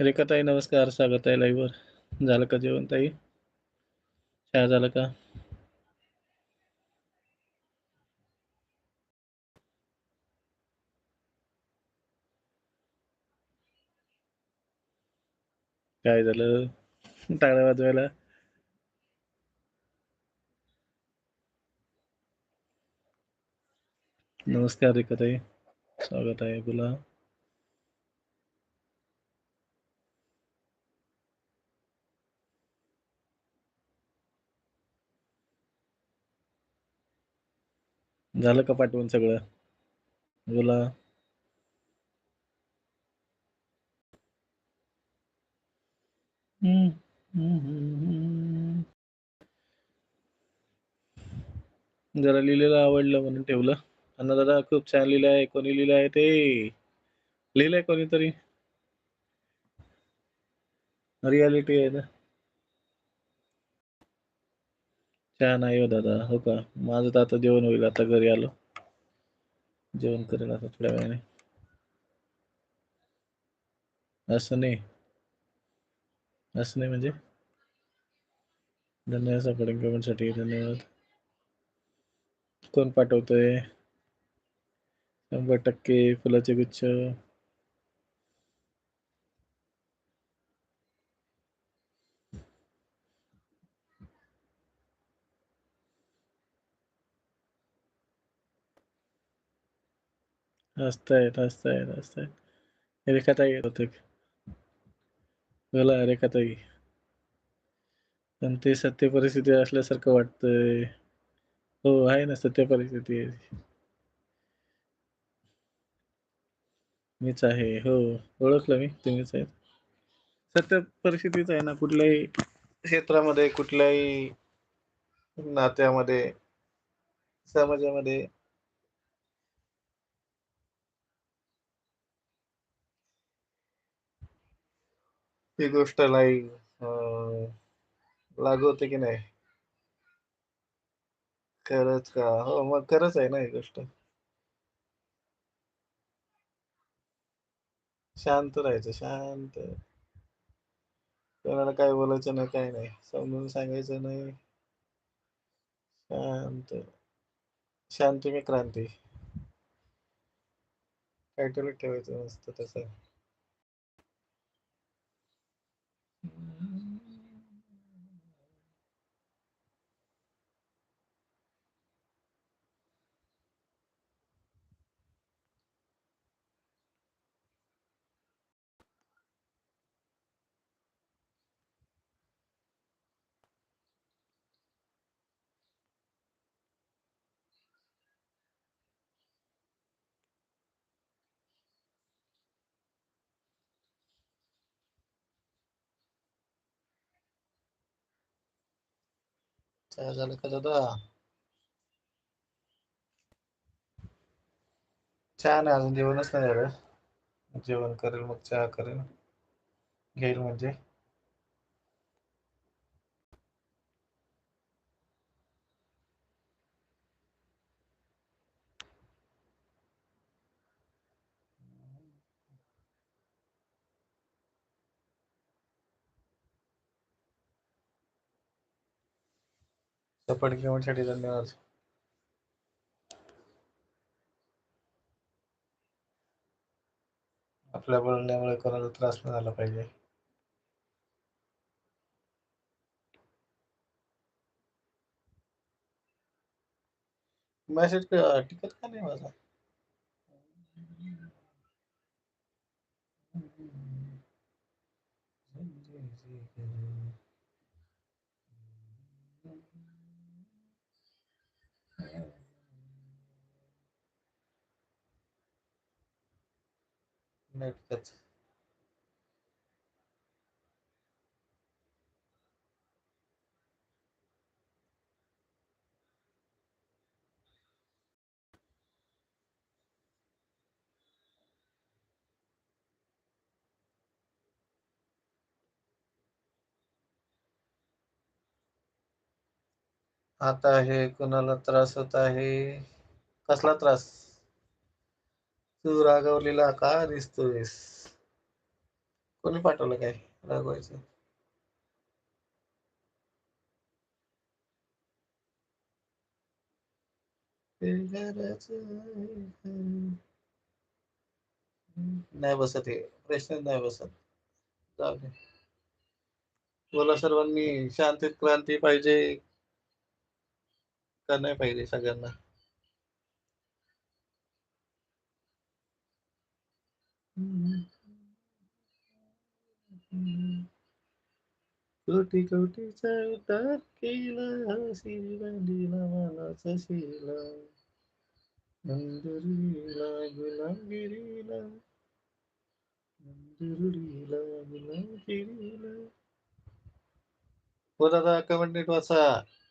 रेखाताई नमस्कार, स्वागत आहे लाईव्हवर. झालं का जेवण ताई? चहा झालं का? काय झालं? टाळ्या वाजवायला? नमस्कार रेखाताई, स्वागत आहे. बोला. झालं का पाठवून सगळं? बोला. जरा लिहिलेलं आवडलं म्हणून ठेवलं. अण्णा दादा खूप छान लिहिलं आहे. कोणी लिहिलं आहे ते? लिहिलंय कोणीतरी? रियालिटी आहे ना? काय नाही हो दादा. हो का? माझं तर आता जेवण होईल. आता घरी आलो. जेवण करेल आता थोड्या वेळाने. असं नाही. असं नाही म्हणजे? धन्यवाद सपोर्टिंग पेमेंटसाठी धन्यवाद. कोण पाठवतोय शंभर टक्के फुलाचे गुच्छ. हसतायत, हसतायत, हसतायत. रेखाताई होते. बोला रेखाताई. पण ते सत्य परिस्थिती असल्यासारखं वाटतंय. हो, आहे ना सत्य परिस्थिती मीच आहे. हो, ओळखलं मी. तुम्हीच आहेत. सत्य परिस्थितीच आहे ना. कुठल्याही क्षेत्रामध्ये, कुठल्याही नात्यामध्ये, समाजामध्ये ती गोष्ट लाई लागू होते की नाही? खरंच का? हो, मग खरंच आहे ना ही गोष्ट. शांत राहायचं, शांत. कोणाला काही बोलायचं नाही, काही नाही. समजून सांगायचं नाही. शांत. शांती मी क्रांती. टायटलच ठेवायचं मस्त तसं. चहा झालं का दादा? चहा नाही अजून जेवणच नाही झालं. जेवण करेल मग चहा करेल. घेईल म्हणजे. सपोर्ट घेऊनसाठी धन्यवाद. आपल्या बोलण्यामुळे कोणाला त्रास नाही झाला पाहिजे. मेसेज टिकत का नाही माझा? नाही आता हे कुणाला त्रास होत आहे? कसला त्रास? तू रागावलेला का दिसतोयस? कोणी पाठवलं काय रागवायचं? नाही बसत हे. प्रश्न नाही बसत. जाऊ दे. बोला सर्वांनी शांतीत क्रांती पाहिजे का नाही पाहिजे सगळ्यांना? कोटी कोटीचा उतार केला हसी बांधीला शिला मंजुरीला गुलामगिरीला मंजुरीला गुलामगिरीला हो दादा कमेंट नीट वाचा.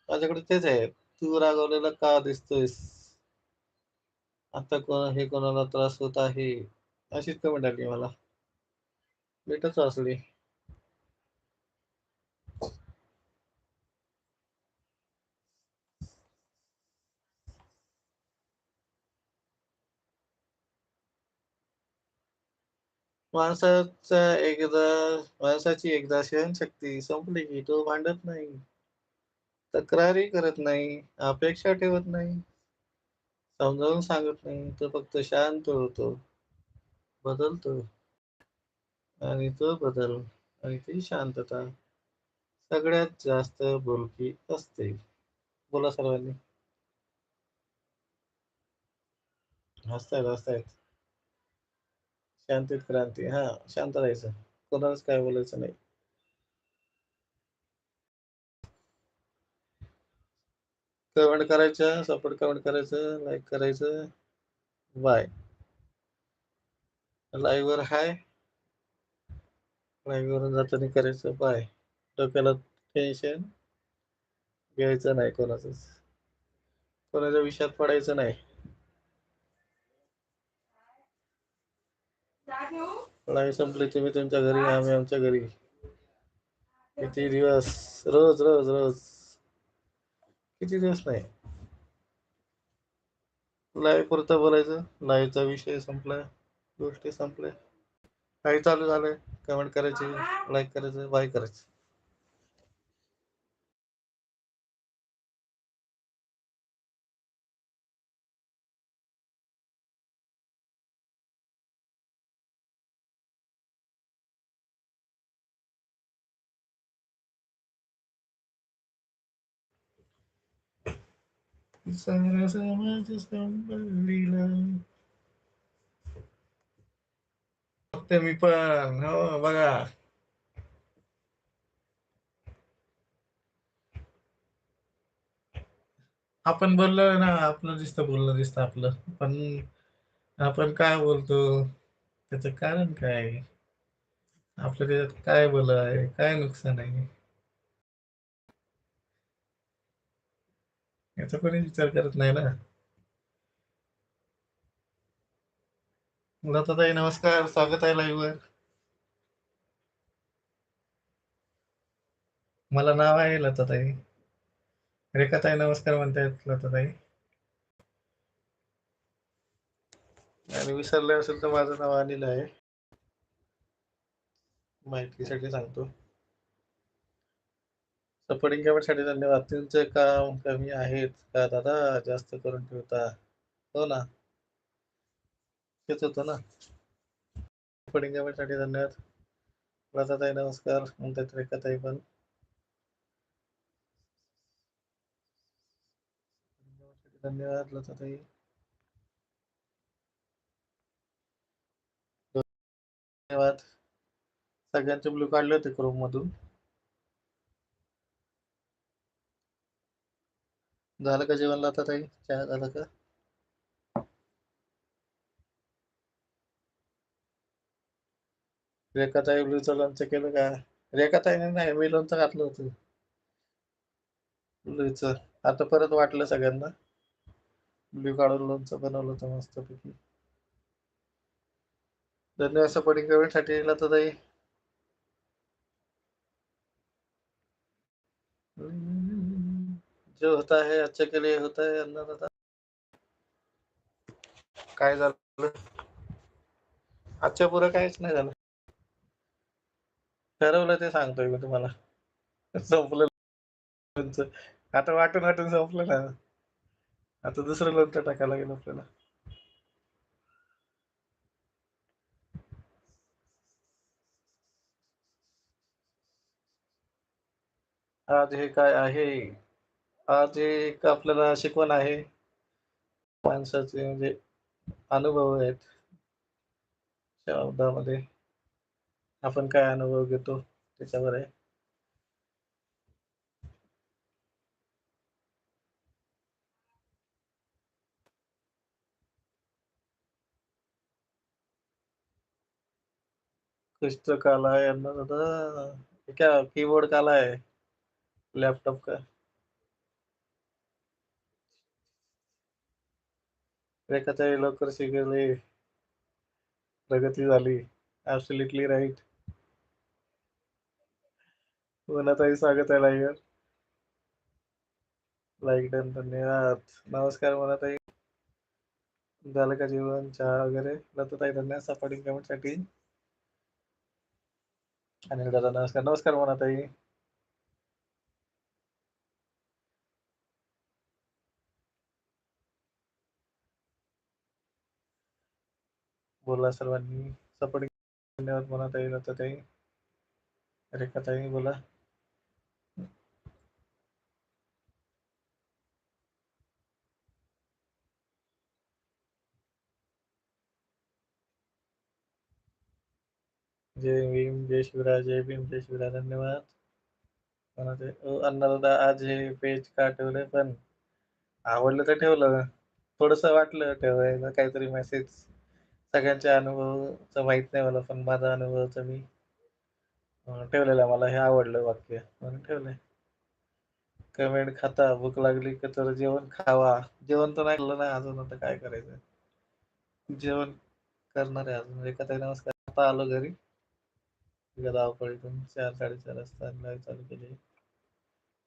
माझ्याकडे तेच आहे. तू रागवलेला का दिसतोयस? आता कोण हे कोणाला त्रास होत आहे? अशीच कमेंट आली मला. भेटच असली. माणसाचा एकदा माणसाची एकदा सहनशक्ती संपली की तो भांडत नाही. तक्रारी करत नाही अपेक्षा ठेवत नाही. समजावून सांगत नाही तो फक्त शांत होतो. बदलतो आणि तो बदल आणि ती शांतता सगळ्यात जास्त बोलकी असते. बोला सर्वांनी. हसतायत हसतायत. शांतीत क्रांती हा शांत राहायचं. कोणालाच काय बोलायचं नाही. कमेंट करायचं सपोर्ट कमेंट करायचं लाईक करायचं. बाय. लाईव्ह वर हाय. लाईव्ह वरून जाताना करायचं बाय डोक्याला टेन्शन घ्यायचं नाही कोणाचंच. कोणाच्या विषयात पडायचं नाही. लाईव्ह संपली तुम्ही तुमच्या घरी आम्ही आमच्या घरी. किती दिवस? रोज रोज रोज. किती दिवस नाही? लाईव्ह पुरता बोलायचं. लाईव्हचा विषय संपला. गोष्टी संपल्या काही चालू झालंय? कमेंट करायची लाईक करायचं बाय करायचं. सारा समाज संभळीला फक्त मी पण हो बघा आपण बोललो ना आपलं दिसतं बोलणं दिसतं आपलं. पण आपण काय बोलतो? त्याचं कारण काय? आहे? आपलं त्याच्यात काय बोल आहे? काय नुकसान आहे? याचा कोणी विचार करत नाही ना. लताताई नमस्कार. स्वागत आहे लाईव्ह वर. मला नाव आहे लताताई. रेखाताई नमस्कार म्हणतायत लताताई. आणि विसरले असेल तर माझं नाव अनिल आहे. माहितीसाठी सांगतो. सपोर्टिंग कमेंटसाठी धन्यवाद. तुमचे काम कमी आहेत का दादा? जास्त करून ठेवता. हो ना? तेच होतं ना. रेकॉर्डिंगसाठी धन्यवाद. लताताई नमस्कार. म्हणतात रेखाताई पण. धन्यवाद लताताई. धन्यवाद. सगळ्यांचे ब्लू काढले होते क्रोम मधून. झालं का जेवण लताताई? चहा झालं का? रेखाताई ब्लूचं लोणचं केलं का? रेखाताईने नाही मी लोणचं घातलं होतं. ब्लूचं आता परत वाटलं सगळ्यांना. ब्ल्यू काढून लोणचं बनवलं होतं मस्तपैकी. धन्यवाद सपोर्टिंग तर ताई. जो होता है अच्छा के लिए होता है अन्नदाता काय झालं? आजच्या पुरं काहीच नाही झालं. ठरवलं ते सांगतोय मी तुम्हाला. संपलं लोणचं. आता वाटून, वाटून संपलं ना. आता दुसरं लोणचं टाकायला लागेल आपल्याला. आज हे काय आहे? आज एक आपल्याला शिकवण आहे. माणसाचे म्हणजे अनुभव आहेत. शब्दामध्ये. आपण काय अनुभव घेतो त्याच्यावर आहे. कुछ काला आहे दादा. क्या कीबोर्ड काला आहे लॅपटॉप का? रेखाताई लवकर शिकले. प्रगती झाली. ॲब्सोल्युटली राईट मोनाताई स्वागत आहे लाईव्हवर. लाईक डन धन्यवाद. नमस्कार मोनाताई. झालं का जेवण, चहा वगैरे? लताताई धन्यवाद सपोर्टिंग कमेंटसाठी. अनिल दादा नमस्कार. नमस्कार मोनाताई. बोला सर्वांनी. सपोर्टिंग धन्यवाद मोनाताई, लताताई. रेखाताई बोला. जय भीम, जय शिवराय, जय भीम, जय शिवराय. धन्यवाद. कोणाचे आज हे पेज का ठेवलंय पण आवडलं तर ठेवलं. थोडस वाटलं ठेवायला काहीतरी मेसेज. सगळ्यांच्या अनुभवचं माहीत नाही मला, पण माझा अनुभवचं मी ठेवलेला मला हे आवडलं वाक्य म्हणून ठेवलंय. कमेंट खाता, भूक लागली का तर जेवण खावा. जेवण तर नाही केलं ना अजून आता काय करायचं? जेवण करणार आहे अजून. रेखाताई नमस्कार. आता आलो घरी. एका धावपळीतून 4-4:30 वाजता लाईव्ह चालू केली.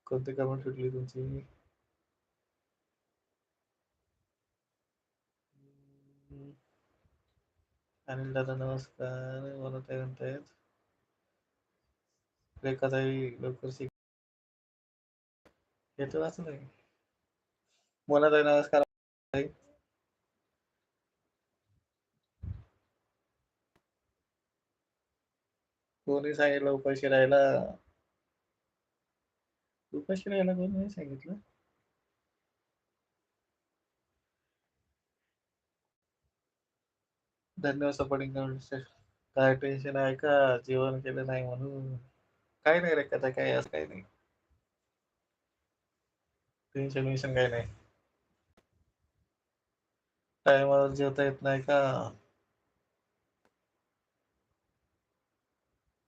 कोणती कमेंट सुटली तुमची? अनिल दादा नमस्कार. मोनाताई म्हणतायत. रेखाताई लवकर शिक. हे तर वाचलंय. मोनाताई नमस्कार. कोणी सांगितलं उपाशी राहायला? उपाशी राहायला कोणी नाही सांगितलं. धन्यवाद सपोर्टिंग काय टेन्शन आहे का? जेवण केलं नाही म्हणून? काही नाही रे कथा काही असं काही नाही. टेन्शन विन्शन काही नाही. टायमावर जेवता येत नाही का?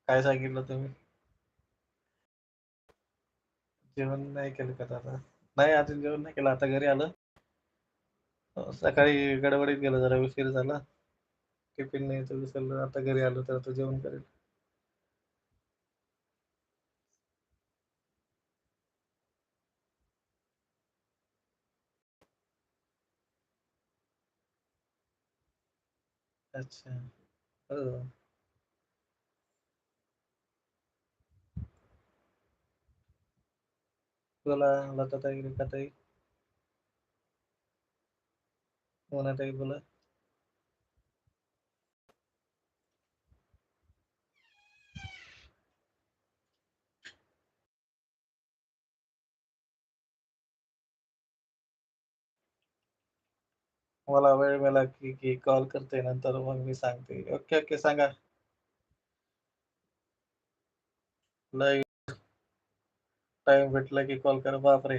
काय सांगितलं तुम्ही? जेवण नाही केलं का दादा? नाही अजून जेवण नाही केलं. आता घरी आलं सकाळी गडबडीत गेलं जरा उशीर झाला. टिफिन नाही तर विसरलं आता घरी आलो तर आता जेवण करेल. अच्छा. हो. बोला लताताई, रेखाताई. मोनाताई बोला. मला वेळ मिळाला की की कॉल करते नंतर मग मी सांगते. ओके, ओके सांगा. लाईव्ह टाइम भेटला की कॉल करा. बापरे!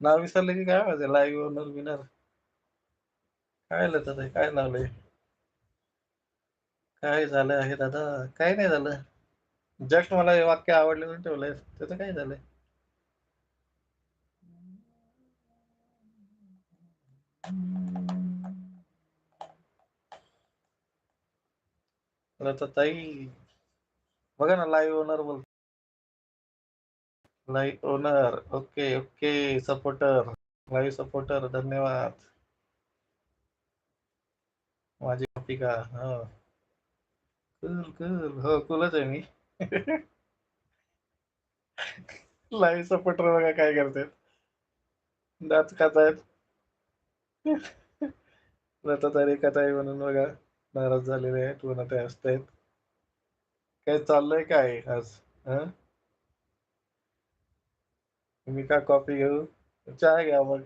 नाव विसरलं की काय माझे लाईव्ह ओनर विनर काय लताताई काय लावलंय? काय झालं आहे दादा? काही नाही झालं. जस्ट मला हे वाक्य आवडले म्हणून ठेवलंय. त्याचं काय झालंय? ताई बघा ना लाईव्ह ओनर बोल live owner. Okay, okay. Supporter. Live supporter धन्यवाद. माझी कॉपी का? हो. कूल, हो, कुलच आहे मी. लाईव्ह सपोर्टर बघा काय करतात दात खातायत रथातारी कथाई म्हणून बघा नाराज झालेले आहेत पुन्हा ते हसतायत काय चाललंय काय आज हा मी का कॉफी घेऊ चहा घ्या मग.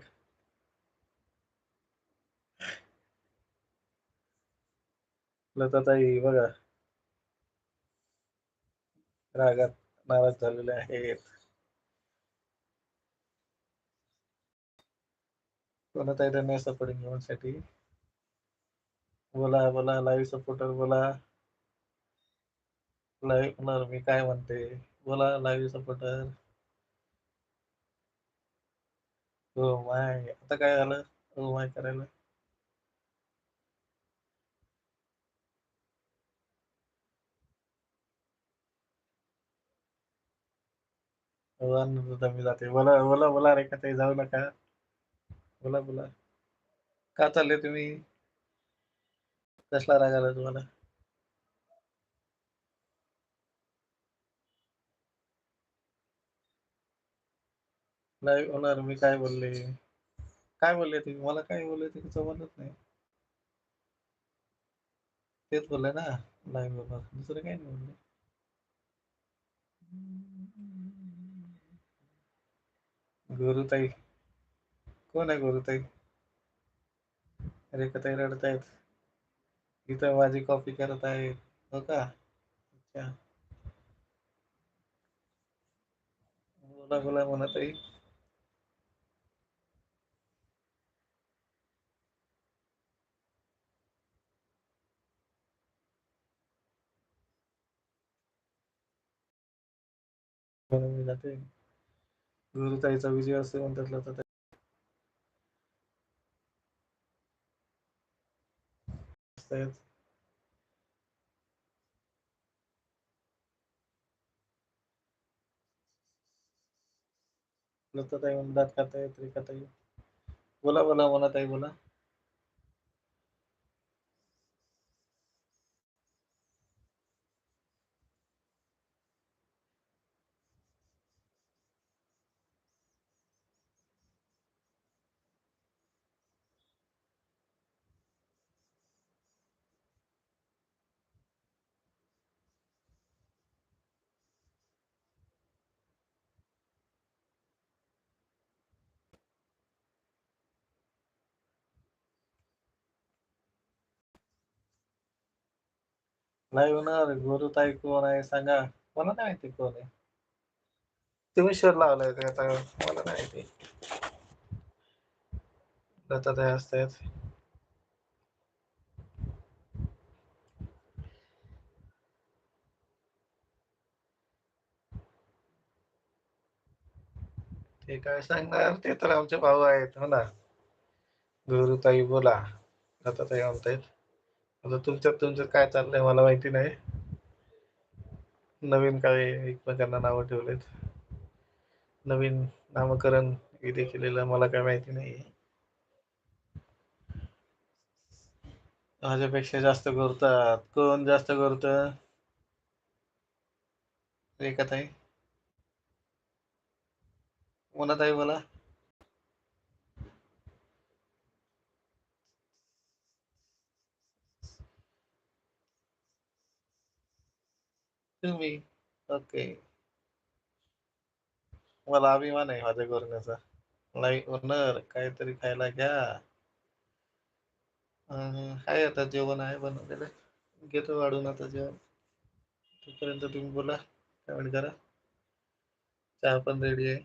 लताताई बघा. रागात नाराज झालेले आहेत. कोणताही धन्यवाद सपोर्टिंग घेऊनसाठी बोला बोला लाईव्ह सपोर्टर बोला. लाईव्ह मी काय म्हणते? बोला लाईव्ह सपोर्टर हो माय आता काय झालं हो माय करायला मी जाते बोला बोला बोला रे का ते जाऊ नका बोला बोला का चालले तुम्ही कसला राग आला तुम्हाला नाही होणार मी काय बोलले? काय बोलले तुम्ही मला काय बोलले ते समजत नाही. तेच बोलले ना नाही बोलणार. दुसरं काही नाही बोलले. गुरुताई कोण आहे गुरुताई? अरे कताई रडतायत. इथं माझी कॉपी करत आहेत हो का? अच्छा. बोला बोला आहे बनवली जाते गुरुताईचा विजय असे म्हणतात लता ताई. लताताई म्हणून दात खातायत रेखाताई बोला बोला ताई बोला. नाही होणार. गुरुताई कोण आहे सांगा. मला नाही माहिती कोण आहे. तुम्ही शोध लावलाय ते आता? मला नाही माहिती. लताताई असतात. ते काय सांगणार? ते तर आमचे भाऊ आहेत. हो ना. गुरुताई बोला. लताताई म्हणतायत. आता तुमच्यात तुमच्यात काय चाललंय मला माहिती नाही. नवीन काय एकमेकांना नावं ठेवलेत. नवीन नामकरण इथे केलेलं मला काय माहिती नाही माझ्यापेक्षा जास्त करतात. कोण जास्त करत? रेखाताई. आहे बोला. तुम्ही? ओके. मला अभिमान आहे माझ्या गोरण्याचा नाही ओनर काहीतरी खायला घ्या. काय आहे आता जेवण आहे बनवलेलं. घेतो वाढून आता जेवण. तोपर्यंत तुम्ही बोला पेमेंट करा. चहा पण रेडी आहे.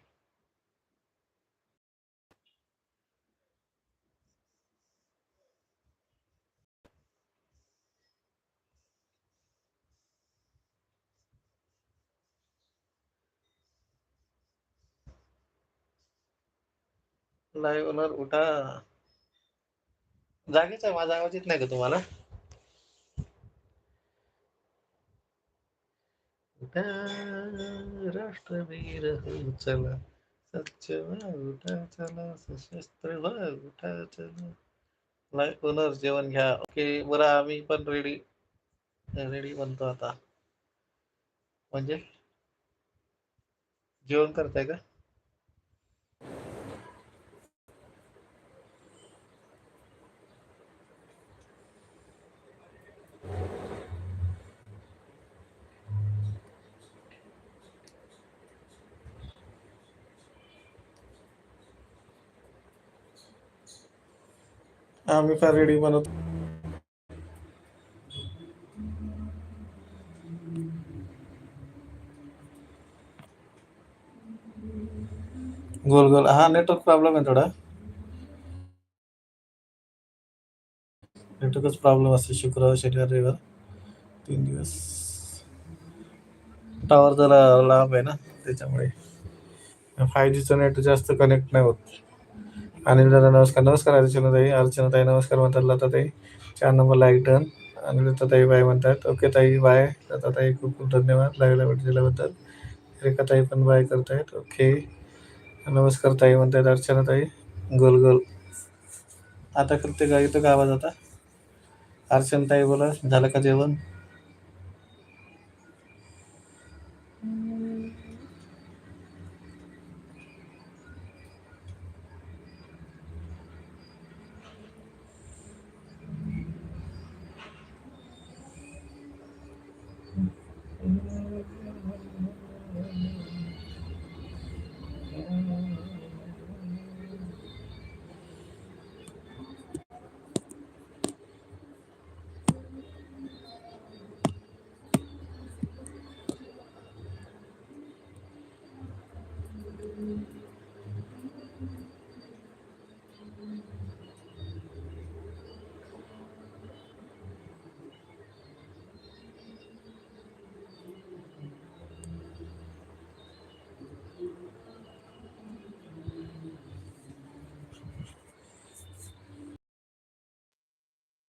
लाईव्ह ओनर उठा. जागेच आहे माझा आवाज येत नाही का तुम्हाला? उठा राष्ट्रवीर हो चला. सच्च उठा चला. सशस्त्र उठा चला. लाईव्ह ओनर जेवण घ्या. ओके बरं आम्ही पण रेडी रेडी बनतो आता. म्हणजे? जेवण करताय का? आम्ही फार रेडी बनवतो. गोल गोल. हा नेटवर्क प्रॉब्लेम आहे थोडा. नेटवर्कच प्रॉब्लेम असते शुक्रवार शनिवार रविवार. तीन दिवस. टावर जरा लांब आहे ना त्याच्यामुळे फाय जीचं नेट जास्त कनेक्ट नाही होत. अनिल दादा नमस्कार. नमस्कार अर्चनाताई. अर्चनाताई नमस्कार म्हणतात लताताई. चार नंबर लाईक डन आणि लताताई बाय म्हणतात. ओके ताई बाय लताताई खूप खूप धन्यवाद लाईव्हला भेट दिल्याबद्दल रेखाताई पण बाय करतायत. ओके नमस्कार ताई म्हणतायत अर्चनाताई. गोल गोल. आता करते का येतो का आवाज आता अर्चनाताई बोला झालं का जेवण?